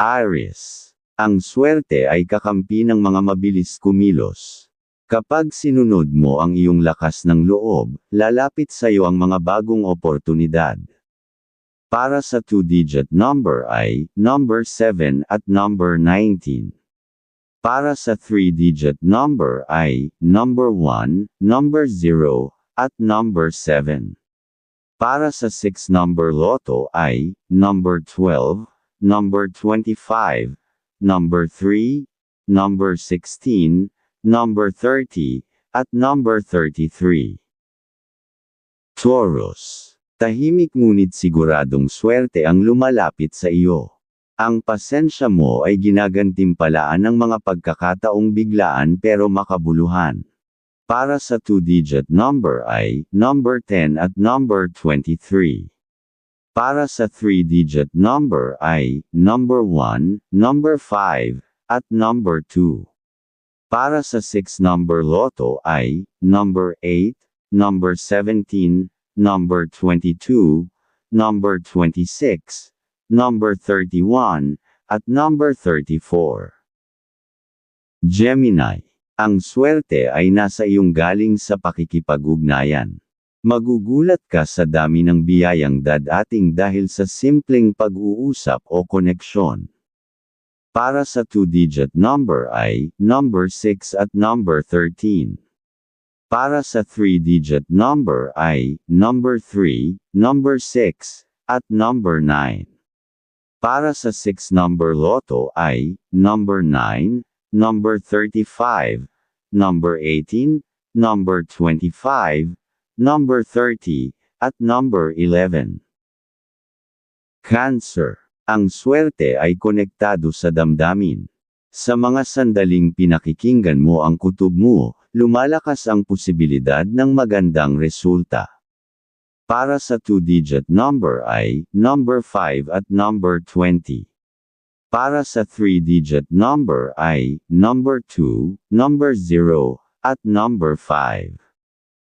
Aries. Ang swerte ay kakampi ng mga mabilis kumilos. Kapag sinunod mo ang iyong lakas ng loob, lalapit sa iyo ang mga bagong oportunidad. Para sa two-digit number ay number 7 at number 19. Para sa three-digit number ay number 1, number 0, at number 7. Para sa six number loto ay number 12, number 25, number 3, number 16, number 30, at number 33. Taurus. Tahimik ngunit siguradong swerte ang lumalapit sa iyo. Ang pasensya mo ay ginagantimpalaan ng mga pagkakataong biglaan pero makabuluhan. Para sa two-digit number ay number 10 at number 23. Para sa three-digit number ay number 1, number 5, at number 2. Para sa six number loto ay number 8, number 17, number 22, number 26, number 31, at number 34. Gemini. Ang swerte ay nasa iyong galing sa pakikipag-ugnayan. Magugulat ka sa dami ng biyayang dadating dahil sa simpleng pag-uusap o koneksyon. Para sa two-digit number ay number 6 at number 13. Para sa three-digit number ay number 3, number 6, at number 9. Para sa 6 number loto ay number 9, number 35, number 18, number 25, number 30, at number 11. Cancer. Ang swerte ay konektado sa damdamin. Sa mga sandaling pinakikinggan mo ang kutob mo, lumalakas ang posibilidad ng magandang resulta. Para sa two-digit number ay number 5 at number 20. Para sa three-digit number ay number 2, number 0, at number 5.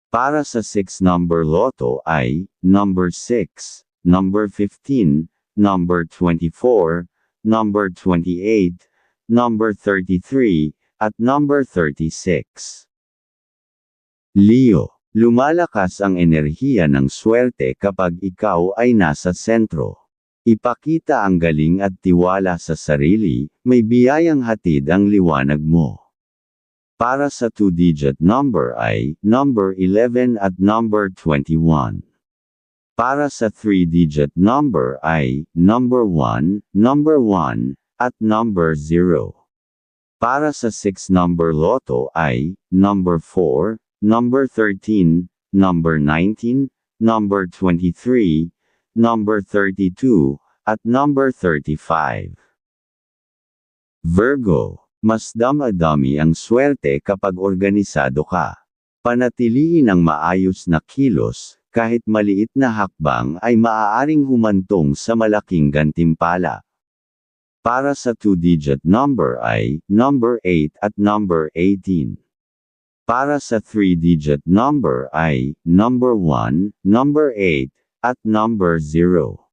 Para sa six number loto ay number 6, number 15, number 24, number 28, number 33, at number 36. Leo Lumalakas ang enerhiya ng swerte kapag ikaw ay nasa sentro. Ipakita ang galing at tiwala sa sarili, may biyayang hatid ang liwanag mo. Para sa two-digit number ay number 11 at number 21. Para sa three-digit number ay number 1, number 1, at number 0. Para sa six number loto ay number 4, number 13, number 19, number 23, number 32, at number 35. Virgo, mas damadami ang swerte kapag organisado ka. Panatiliin ang maayos na kilos, kahit maliit na hakbang ay maaaring humantong sa malaking gantimpala. Para sa two-digit number ay number 8 at number 18. Para sa three-digit number ay number 1, number 8, at number 0.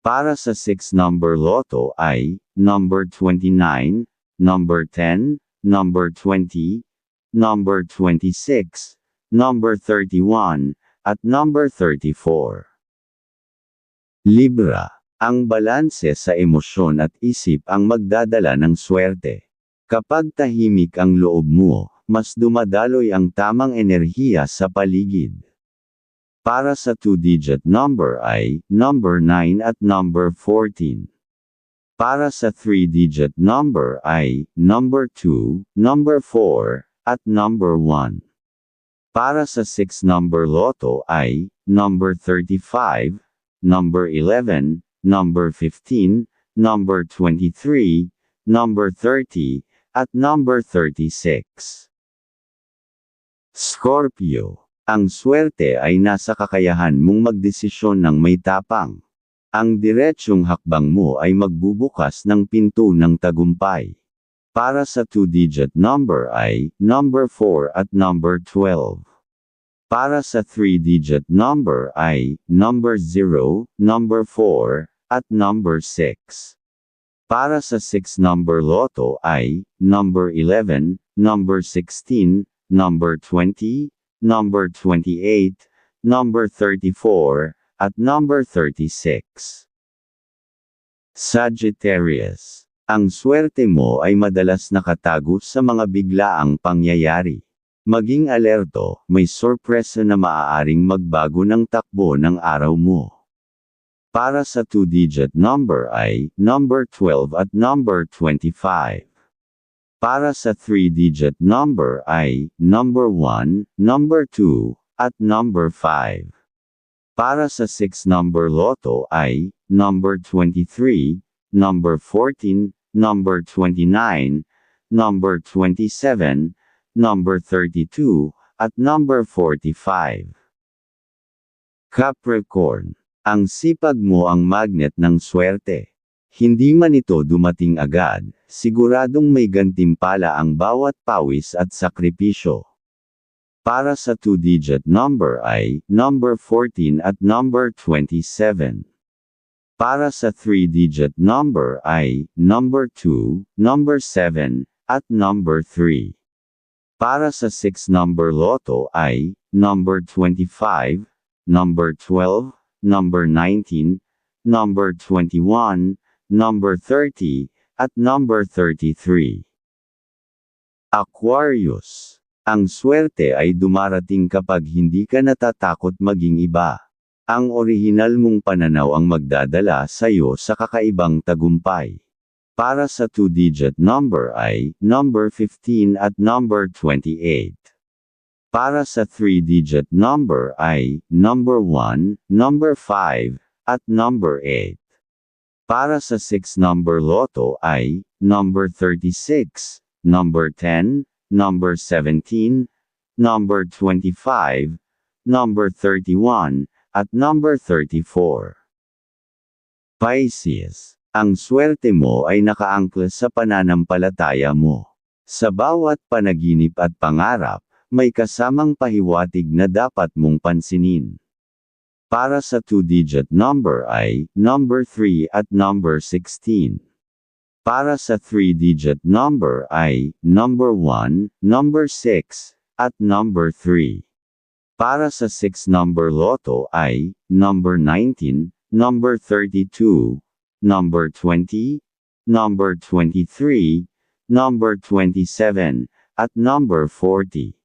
Para sa six number loto ay number 29, number 10, number 20, number 26, number 31, at number 34. Libra. Ang balanse sa emosyon at isip ang magdadala ng swerte. Kapag tahimik ang loob mo, mas dumadaloy ang tamang enerhiya sa paligid. Para sa two-digit number ay number 9 at number 14. Para sa three-digit number ay number 2, number 4, at number 1. Para sa six number loto ay number 35, number 11, number 15, number 23, number 30, at number 36. Scorpio. Ang swerte ay nasa kakayahan mong magdesisyon ng may tapang. Ang diretsyong hakbang mo ay magbubukas ng pinto ng tagumpay. Para sa two-digit number ay number 4 at number 12. Para sa three-digit number ay number 0, number 4, at number 6. Para sa 6-number loto ay, number 11, number 16, number 20, number 28, number 34, at number 36. Sagittarius. Ang swerte mo ay madalas nakatago sa mga biglaang pangyayari. Maging alerto, may sorpresa na maaaring magbago ng takbo ng araw mo. Para sa two-digit number ay, number 12 at number 25. Para sa three-digit number ay, number 1, number 2, at number 5. Para sa 6-number loto ay, number 23, number 14, number 29, number 27, number 32, at number 45. Capricorn. Ang sipag mo ang magnet ng swerte. Hindi man ito dumating agad, siguradong may gantimpala ang bawat pawis at sakripisyo. Para sa two-digit number ay, number 14 at number 27. Para sa three-digit number ay, number 2, number 7, at number 3. Para sa six-number loto ay, number 25, number 12, number 19, number 21, number 30, at number 33. Aquarius ang swerte ay dumarating kapag hindi ka natatakot maging iba. Ang orihinal mong pananaw ang magdadala sa iyo sa kakaibang tagumpay. Para sa two-digit number ay number 15 at number 28. Para sa three-digit number ay number 1, number 5, at number 8. Para sa six-number loto ay number 36, number 10, number 17, number 25, number 31, at number 34. Pisces, ang swerte mo ay nakaangkla sa pananampalataya mo. Sa bawat panaginip at pangarap, may kasamang pahiwatig na dapat mong pansinin. Para sa two-digit number ay number 3 at number 16. Para sa three-digit number ay number 1, number 6, at number 3. Para sa 6-number loto ay number 19, number 32, number 20, number 23, number 27, at number 40.